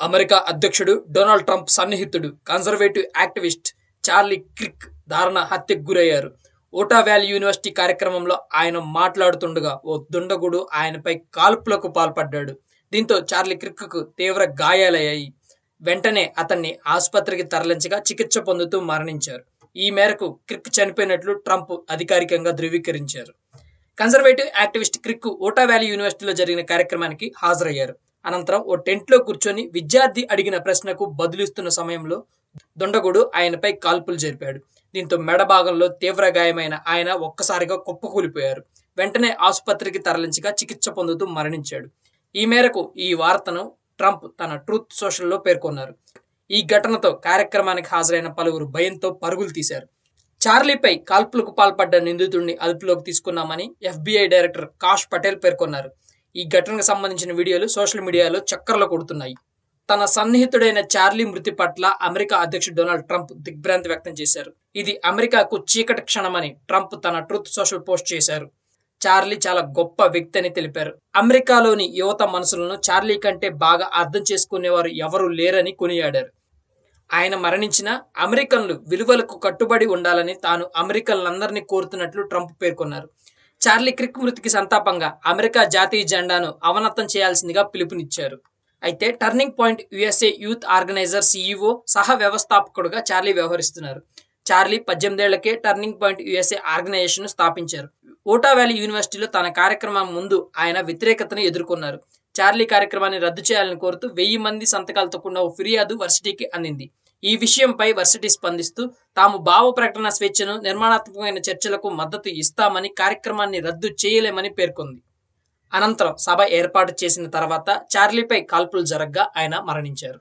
America అధ్యక్షుడు Donald Trump సన్నిహితుడు conservative activist Charlie Kirk దారుణ హత్యకు గురయ్యారు. ఓటా వ్యాలీ యూనివర్సిటీ కార్యక్రమంలో ఆయన మాట్లాడుతుండగా ఓ దుండగుడు ఆయనపై కాల్పులకు పాల్పడ్డాడు. దీంతో చార్లీ క్రిక్కు తీవ్ర గాయాలయ్యాయి. వెంటనే అతన్ని ఆసుపత్రికి తరలించగా చికిత్స పొందుతూ మరణించారు. ఈ మేరకు క్రిక్ చనిపోయినట్లు ట్రంప్ అధికారికంగా ధృవీకరించారు. Conservative activist Kirk Utah Valley యూనివర్సిటీలో జరిగిన కార్యక్రమానికి హాజరయ్యారు. అనంతరం ఓ టెంట్లో కూర్చొని విద్యార్థి అడిగిన ప్రశ్నకు బదులిస్తున్న సమయంలో దుండగుడు ఆయనపై కాల్పులు జరిపాడు. దీంతో మెడ భాగంలో తీవ్ర గాయమైన ఆయన ఒక్కసారిగా కుప్పకూలిపోయారు వెంటనే ఆసుపత్రికి తరలించగా చికిత్స పొందుతూ మరణించాడు. ఈ మేరకు ఈ వార్తను ట్రంప్ తన ట్రూత్ సోషల్లో పేర్కొన్నారు. ఈ ఘటనతో కార్యక్రమానికి హాజరైన పలువురు భయంతో పరుగులు తీశారు. చార్లీపై కాల్పులకు పాల్పడ్డ నిందితుడిని అదుపులోకి తీసుకున్నామని ఎఫ్బీఐ డైరెక్టర్ కాష్ పటేల్ పేర్కొన్నారు. ఈ ఘటనకు సంబంధించిన వీడియోలు సోషల్ మీడియాలో చక్కర్లు కొడుతున్నాయి. తన సన్నిహితుడైన చార్లీ మృతి పట్ల అమెరికా అధ్యక్షుడు డొనాల్డ్ ట్రంప్ దిగ్భ్రాంతి వ్యక్తం చేశారు. ఇది అమెరికాకు చీకటి క్షణమని ట్రంప్ తన ట్రూత్ సోషల్ పోస్ట్ చేశారు. చార్లీ చాలా గొప్ప వ్యక్తి అని తెలిపారు. అమెరికాలోని యువత మనసులను చార్లీ కంటే బాగా అర్థం చేసుకునేవారు ఎవరూ లేరని కొనియాడారు. ఆయన మరణించిన అమెరికన్లు విలువలకు కట్టుబడి ఉండాలని తాను అమెరికన్లందరినీ కోరుతున్నట్లు ట్రంప్ పేర్కొన్నారు. చార్లీ క్రిక్ మృతికి సంతాపంగా అమెరికా జాతీయ జెండాను అవనతం చేయాల్సిందిగా పిలుపునిచ్చారు. అయితే Turning Point USA youth organizer CEO సహ వ్యవస్థాపకుడుగా చార్లీ వ్యవహరిస్తున్నారు. చార్లీ పద్దెనిమిదేళ్ళకే టర్నింగ్ పాయింట్ యుఎస్ఏ ఆర్గనైజేషన్ స్థాపించారు. ఓటా వ్యాలీ యూనివర్సిటీలో తన కార్యక్రమం ముందు ఆయన వ్యతిరేకతను ఎదుర్కొన్నారు. చార్లీ కార్యక్రమాన్ని రద్దు చేయాలని కోరుతూ వెయ్యి మంది సంతకాలతో కూడిన ఓ ఫిర్యాదు వర్సిటీకి అందింది. ఈ విషయంపై వర్సిటీ స్పందిస్తూ తాము భావ ప్రకటన స్వేచ్ఛను నిర్మాణాత్మకమైన చర్చలకు మద్దతు ఇస్తామని కార్యక్రమాన్ని రద్దు చేయలేమని పేర్కొంది. అనంతరం సభ ఏర్పాటు చేసిన తర్వాత చార్లీపై కాల్పులు జరగ్గా ఆయన మరణించారు.